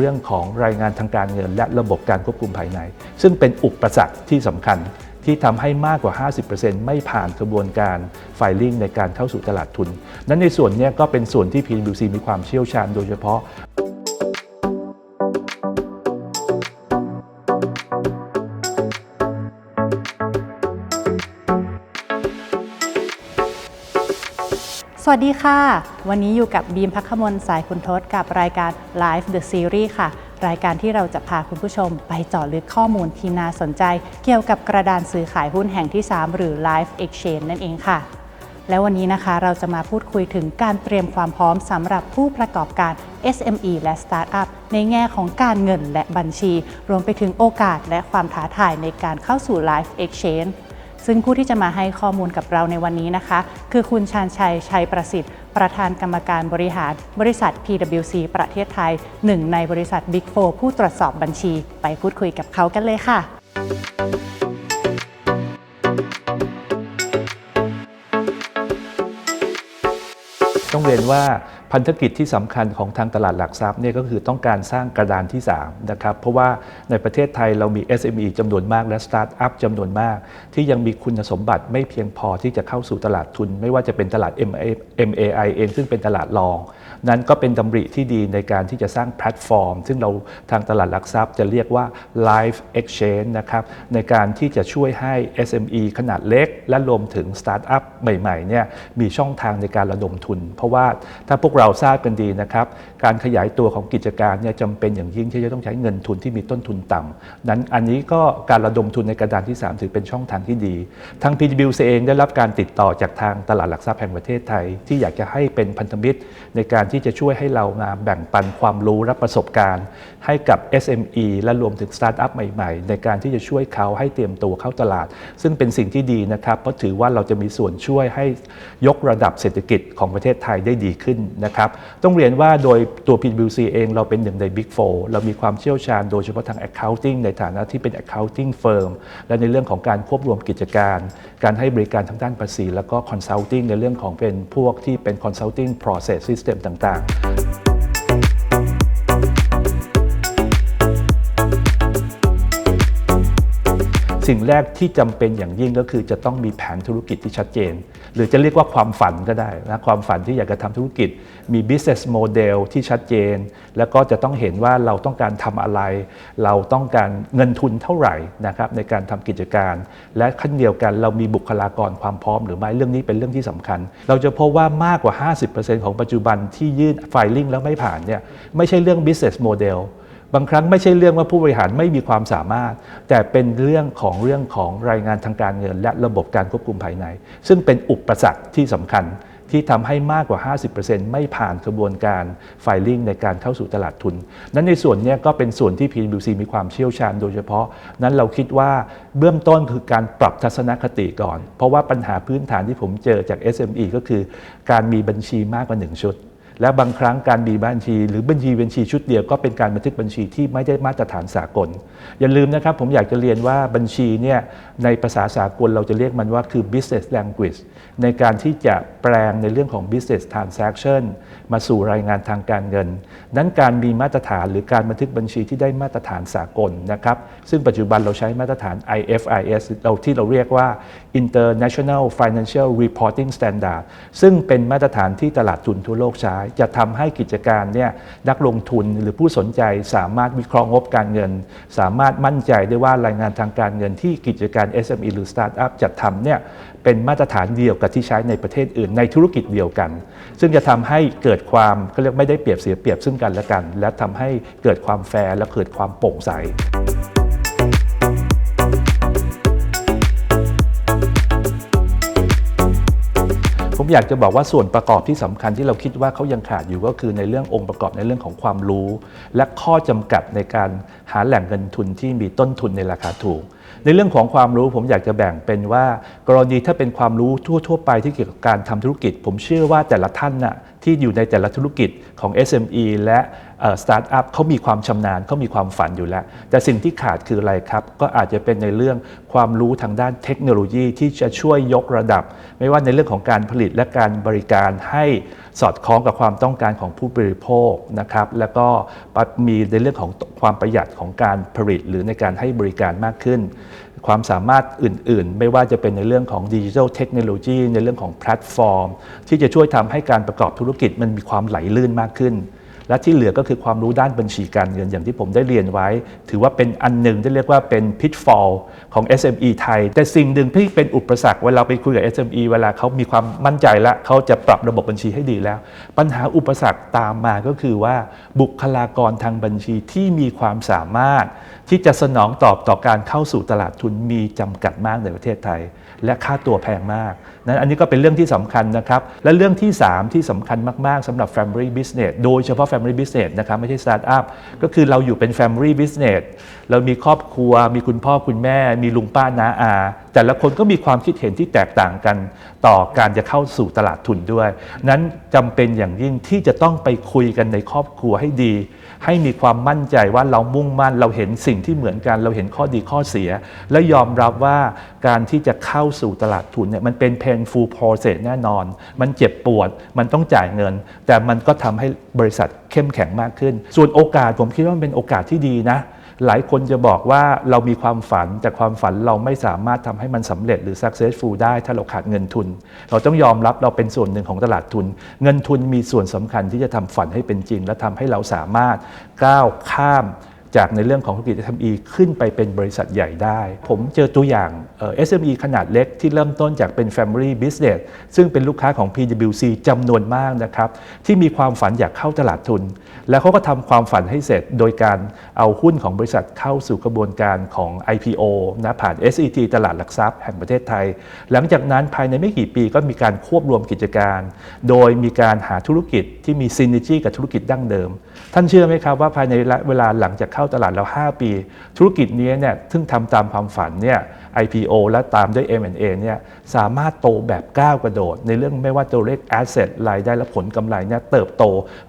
เรื่องของรายงานทางการเงิน และระบบการควบคุมภายใน ซึ่งเป็นอุปสรรคที่สำคัญที่ทำให้มากกว่า 50%ไม่ผ่านกระบวนการไฟลิ่งในการเข้าสู่ตลาดทุน นั้นในส่วนนี้ก็เป็นส่วนที่ PwC มีความเชี่ยวชาญโดยเฉพาะ วัสดีค่ะ วันนี้อยู่กับบีมพักขมลสายคุณทศกับรายการ Live the Series ค่ะ รายการที่เราจะพาคุณผู้ชมไปเจาะลึกข้อมูลที่น่าสนใจ เกี่ยวกับกระดานซื้อขายหุ้นแห่งที่ 3 หรือ Live Exchange นั่นเองค่ะ และวันนี้นะคะเราจะมาพูดคุยถึงการเตรียมความพร้อมสำหรับผู้ประกอบการ SME และ Startup ในแง่ของการเงินและบัญชี รวมไปถึงโอกาสและความท้าทายในการเข้าสู่ Live Exchange ซึ่งผู้ที่จะมาให้ข้อมูลกับเราในวันนี้นะคะ คือคุณชาญชัย ชัยประสิทธิ์ ประธานกรรมการบริหารบริษัท PwC ประเทศไทย หนึ่งในบริษัท Big 4ผู้ตรวจสอบบัญชี ไปพูดคุยกับเขากันเลยค่ะ ต้องเรียนว่า พันธกิจที่สำคัญของทางตลาดหลักทรัพย์เนี่ยก็คือต้องการสร้างกระดานที่3นะครับเพราะว่าในประเทศไทยเรามี SME จำนวนมากและสตาร์ทอัพจำนวนมาก ที่ยังมีคุณสมบัติไม่เพียงพอที่จะเข้าสู่ตลาดทุน ไม่ว่าจะเป็นตลาด MAI เองซึ่งเป็นตลาดรอง นั้นก็เป็นดำริที่ดีในการที่จะสร้างแพลตฟอร์ม ซึ่งเราทางตลาดหลักทรัพย์จะเรียกว่า Live Exchange นะครับในการที่จะช่วยให้ SME ขนาดเล็ก และรวมถึงสตาร์ทอัพใหม่ๆเนี่ยมีช่องทางในการระดมทุน เพราะว่าถ้าพวกเราทราบกันดีนะครับ การขยายตัวของกิจการเนี่ยจำเป็นอย่างยิ่งที่จะต้องใช้เงินทุนที่มีต้นทุนต่ำนั้นอันนี้ก็การระดมทุนในกระดานที่ 3 ถือเป็นช่องทางที่ดี ทาง PwC เองได้รับการติดต่อจากทางตลาดหลักทรัพย์แห่งประเทศไทย ที่อยากจะให้เป็นพันธมิตร ในการที่จะช่วยให้เรามาแบ่งปันความรู้และประสบการณ์ ให้กับ SME และรวมถึงสตาร์ทอัพใหม่ๆ ในการที่จะช่วยเขาให้เตรียมตัวเข้าตลาด ซึ่งเป็นสิ่งที่ดีนะครับเพราะถือว่าเราจะมีส่วนช่วยให้ยกระดับเศรษฐกิจของประเทศไทยได้ดีขึ้นนะครับต้องเรียนว่าโดยตัว PwC เองเราเป็นหนึ่งใน Big 4 เรามีความเชี่ยวชาญโดยเฉพาะทาง Accounting ในฐานะที่เป็น Accounting Firm และในเรื่องของการควบรวมกิจการ การให้บริการทางด้านภาษี แล้วก็ Consulting ในเรื่องของเป็นพวกที่เป็น Consulting Process System ต่างๆ สิ่งแรกที่จำเป็นอย่างยิ่งก็คือจะต้องมีแผนธุรกิจที่ชัดเจน หรือจะเรียกว่าความฝันก็ได้นะความฝันที่อยากจะทำธุรกิจ มี business model ที่ชัดเจน แล้วก็จะต้องเห็นว่าเราต้องการทำอะไร เราต้องการเงินทุนเท่าไหร่นะครับในการทำกิจการ และขั้นเดียวกันเรามีบุคลากรความพร้อมหรือไม่เรื่องนี้เป็นเรื่องที่สำคัญ เราจะพบว่ามากกว่า 50%ของปัจจุบันที่ยื่นไฟลิ่งแล้วไม่ผ่านเนี่ยไม่ใช่เรื่อง business model บางครั้งไม่ใช่เรื่องว่าผู้บริหารไม่มีความสามารถ แต่เป็นเรื่องของเรื่องของรายงานทางการเงิน และระบบการควบคุมภายใน ซึ่งเป็นอุปสรรคที่สำคัญที่ทำให้มากกว่า 50%ไม่ผ่านกระบวนการไฟลิ่งในการเข้าสู่ตลาดทุน นั้นในส่วนนี้ก็เป็นส่วนที่ PwC มีความเชี่ยวชาญโดยเฉพาะ นั้นเราคิดว่าเบื้องต้นคือการปรับทัศนคติก่อน เพราะว่าปัญหาพื้นฐานที่ผมเจอจาก SME ก็คือ การมีบัญชีมากกว่า 1 ชุด และบางครั้งการมีบัญชี หรือบัญชีบัญชีชุดเดียวก็เป็นการบันทึกบัญชีที่ไม่ได้มาตรฐานสากล อย่าลืมนะครับ ผมอยากจะเรียนว่าบัญชีเนี่ยในภาษาสากลเราจะเรียกมันว่าคือ business language ในการที่จะแปลงในเรื่องของ business transaction มาสู่รายงานทางการเงิน นั้นการมีมาตรฐานหรือการบันทึกบัญชีที่ได้มาตรฐานสากลนะครับซึ่งปัจจุบันเราใช้มาตรฐาน IFRS เราที่เราเรียกว่า International Financial Reporting Standard ซึ่งเป็นมาตรฐานที่ตลาดทุนทั่วโลกใช้ จะทำให้กิจการเนี่ยนักลงทุนหรือผู้สนใจสามารถวิเคราะห์งบการเงิน สามารถมั่นใจได้ว่ารายงานทางการเงินที่กิจการ SME หรือ Startup จัดทำเนี่ยเป็นมาตรฐานเดียวกับที่ใช้ในประเทศอื่นในธุรกิจเดียวกัน ซึ่งจะทำให้เกิดความก็เรียกไม่ได้เปรียบเสียเปรียบซึ่งกันและกัน และทำให้เกิดความแฟร์และเกิดความโปร่งใส อยากจะบอกว่าส่วนประกอบที่สำคัญที่เราคิดว่าเขายังขาดอยู่ก็คือในเรื่ององค์ประกอบในเรื่องของความรู้ และข้อจำกัดในการหาแหล่งเงินทุนที่มีต้นทุนในราคาถูก ในเรื่องของความรู้ผมอยากจะแบ่งเป็นว่า กรณีถ้าเป็นความรู้ทั่ว ๆ ไปที่เกี่ยวกับการทำธุรกิจ ผมเชื่อว่าแต่ละท่านน่ะที่อยู่ในแต่ละธุรกิจของ SME และสตาร์ทอัพเขามีความชำนาญเขามีความฝันอยู่แล้ว แต่สิ่งที่ขาดคืออะไรครับ ก็อาจจะเป็นในเรื่องความรู้ทางด้านเทคโนโลยีที่จะช่วยยกระดับ ไม่ว่าในเรื่องของการผลิตและการบริการให้สอดคล้องกับความต้องการของผู้บริโภคนะครับแล้วก็มีในเรื่องของความประหยัดของการผลิต หรือในการให้บริการมากขึ้น ความสามารถอื่นๆ ไม่ว่าจะเป็นในเรื่องของดิจิทัลเทคโนโลยีในเรื่องของแพลตฟอร์ม ที่จะช่วยทำให้การประกอบธุรกิจมันมีความไหลลื่นมากขึ้น และที่เหลือก็คือความรู้ด้านบัญชีการเงินอย่างที่ผมได้เรียนไว้ ถือว่าเป็นอันหนึ่งที่เรียกว่าเป็น pitfall ของ SME ไทย แต่สิ่งหนึ่งที่เป็นอุปสรรคเวลาไปคุยกับ SME เวลาเขามีความมั่นใจแล้วเขาจะปรับระบบบัญชีให้ดีแล้ว ปัญหาอุปสรรคตามมาก็คือว่าบุคลากรทางบัญชีที่มีความสามารถ ที่จะสนองตอบต่อการเข้าสู่ตลาดทุนมีจำกัดมากในประเทศไทย และค่าตัวแพงมากนั้นอันนี้ก็เป็นเรื่องที่สำคัญนะครับ และเรื่องที่ 3 ที่สำคัญมาก ๆสำหรับ Family Business โดยเฉพาะ Family Business นะครับไม่ใช่ Startup ก็คือเราอยู่เป็น Family Business เรามีครอบครัว มีคุณพ่อคุณแม่ มีลุงป้าน้าอา แต่ละคนก็มีความคิดเห็นที่แตกต่างกัน ต่อการจะเข้าสู่ตลาดทุนด้วย นั้นจำเป็นอย่างยิ่งที่จะต้องไปคุยกันในครอบครัวให้ดี ให้มีความมั่นใจว่าเรามุ่งมั่นเราเห็นสิ่งที่เหมือนกัน เราเห็นข้อดีข้อเสีย และยอมรับว่าการที่จะเข้าสู่ตลาดทุนเนี่ยมันเป็น painful process แน่นอน มันเจ็บปวดมันต้องจ่ายเงิน แต่มันก็ทำให้บริษัทเข้มแข็งมากขึ้น ส่วนโอกาสผมคิดว่ามันเป็นโอกาสที่ดีนะ หลายคนจะบอกว่าเรามีความฝันแต่ความฝันเราไม่สามารถทำให้มันสำเร็จหรือ successful ได้ถ้าเราขาดเงินทุน เราต้องยอมรับเราเป็นส่วนหนึ่งของตลาดทุน เงินทุนมีส่วนสำคัญที่จะทำฝันให้เป็นจริง และทำให้เราสามารถก้าวข้าม จากในเรื่องของธุรกิจ SME ขึ้นไปเป็นบริษัทใหญ่ได้ ผมเจอตัวอย่างเอ่อ SME ขนาดเล็กที่เริ่มต้นจากเป็น Family Business ซึ่งเป็นลูกค้าของ PwC จำนวนมากนะครับ ที่มีความฝันอยากเข้าตลาดทุน แล้วเขาก็ทำความฝันให้เสร็จโดยการเอาหุ้นของบริษัทเข้าสู่กระบวนการของ IPO นะผ่าน SET ตลาดหลักทรัพย์แห่งประเทศไทย หลังจากนั้นภายในไม่กี่ปีก็มีการควบรวมกิจการ โดยมีการหาธุรกิจที่มีซิน e จีกับธุรกิจดั้งเดิม ท่านเชื่อไหมครับว่าภายในเวลาหลังจากเข้าตลาดแล้ว 5 ปี ธุรกิจนี้เนี่ยซึ่งทำตามความฝันเนี่ย IPO และตามด้วย M&A เนี่ยสามารถโตแบบก้าวกระโดด ในเรื่องไม่ว่าตัวเลข asset รายได้และผลกำไรเนี่ยเติบโต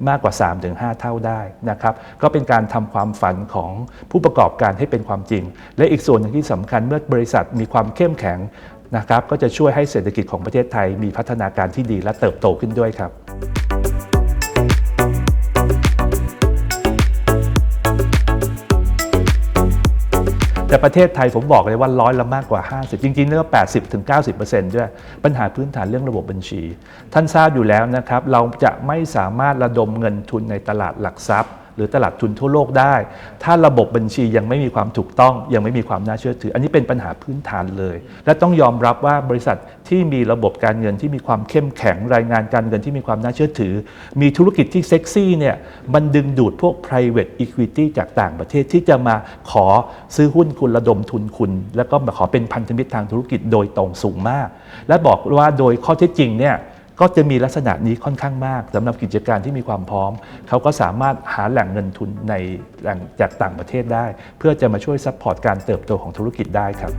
มากกว่า 3-5 เท่าได้นะครับก็เป็นการทำความฝันของผู้ประกอบการให้เป็นความจริง และอีกส่วนหนึ่งที่สำคัญเมื่อบริษัทมีความเข้มแข็งนะครับก็จะช่วยให้เศรษฐกิจของประเทศไทยมีพัฒนาการที่ดีและเติบโตขึ้นด้วยครับ แต่ประเทศไทยผมบอกเลยว่าร้อยละมากกว่า 50 จริงๆเรียกว่า 80 ถึง 90 ด้วย ปัญหาพื้นฐานเรื่องระบบบัญชี ท่านทราบอยู่แล้วนะครับ เราจะไม่สามารถระดมเงินทุนในตลาดหลักทรัพย์ หรือตลาดทุนทั่วโลกได้ ถ้าระบบบัญชียังไม่มีความถูกต้อง ยังไม่มีความน่าเชื่อถือ อันนี้เป็นปัญหาพื้นฐานเลย และต้องยอมรับว่าบริษัทที่มีระบบการเงินที่มีความเข้มแข็งรายงานการเงินที่มีความน่าเชื่อถือ มีธุรกิจที่เซ็กซี่เนี่ยมันดึงดูดพวก private equity จากต่างประเทศที่จะมาขอซื้อหุ้นคุณระดมทุนคุณ แล้วก็มาขอเป็นพันธมิตรทางธุรกิจโดยตรงสูงมาก และบอกว่าโดยข้อเท็จจริงเนี่ย ก็จะมีลักษณะนี้ค่อนข้างมากสำหรับกิจการที่มีความพร้อม เขาก็สามารถหาแหล่งเงินทุนในแหล่งจากต่างประเทศได้ เพื่อจะมาช่วยซัพพอร์ตการเติบโตของธุรกิจได้ครับ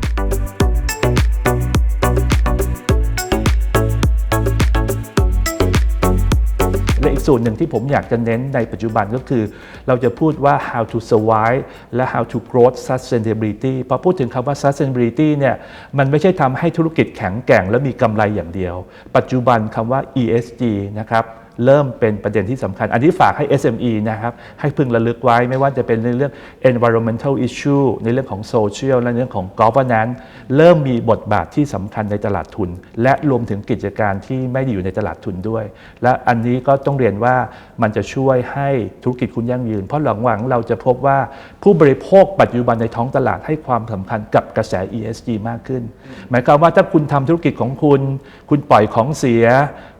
ส่วนหนึ่งที่ผมอยากจะเน้นในปัจจุบันก็คือ เราจะพูดว่า how to survive และ how to grow sustainability พอพูดถึงคำว่า sustainability เนี่ยมันไม่ใช่ทำให้ธุรกิจแข็งแกร่งและมีกำไรอย่างเดียว ปัจจุบันคำว่า ESG นะครับเริ่มเป็นประเด็นที่สำคัญ อันนี้ฝากให้ SME นะครับให้พึงระลึกไว้ไม่ว่าจะเป็นในเรื่อง environmental issue ในเรื่องของ social และเรื่องของ governance เริ่มมีบทบาทที่สำคัญในตลาดทุน และรวมถึงกิจการที่ไม่ได้อยู่ในตลาดทุนด้วย และอันนี้ก็ต้องเรียนว่ามันจะช่วยให้ธุรกิจคุณยั่งยืน เพราะหลังๆเราจะพบว่าผู้บริโภคปัจจุบันในท้องตลาดให้ความสำคัญกับกระแส ESG มากขึ้น หมายความว่าถ้าคุณทำธุรกิจของคุณ คุณปล่อยของเสีย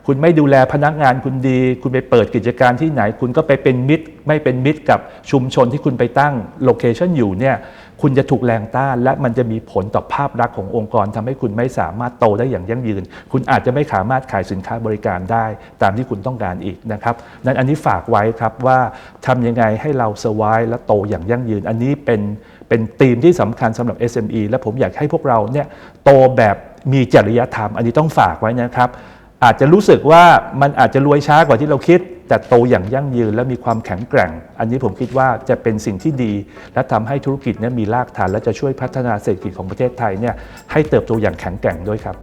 คุณไม่ดูแลพนักงานคุณดี คุณไปเปิดกิจการที่ไหน คุณก็ไปเป็นมิตร ไม่เป็นมิตรกับชุมชนที่คุณไปตั้งโลเคชันอยู่เนี่ยคุณจะถูกแรงต้าน และมันจะมีผลต่อภาพลักษณ์ขององค์กรทำให้คุณไม่สามารถโตได้อย่างยั่งยืน คุณอาจจะไม่สามารถขายสินค้าบริการได้ ตามที่คุณต้องการอีกนะครับนั้นอันนี้ฝากไว้ครับว่าทำยังไงให้เราเซอร์ไวและโตอย่างยั่งยืน อันนี้เป็นเป็นธีมที่สำคัญสำหรับ SME และผมอยากให้พวกเราเนี่ยโตแบบมีจริยธรรม อันนี้ต้องฝากไว้นะครับ อาจจะรู้สึกว่ามันอาจจะรวยช้ากว่าที่เราคิด แต่โตอย่างยั่งยืนและมีความแข็งแกร่ง อันนี้ผมคิดว่าจะเป็นสิ่งที่ดี และทำให้ธุรกิจเนี้มีรากฐาน และจะช่วยพัฒนาเศรษฐกิจของประเทศไทยเนี่ยให้เติบโตอย่างแข็งแกร่งด้วยครับ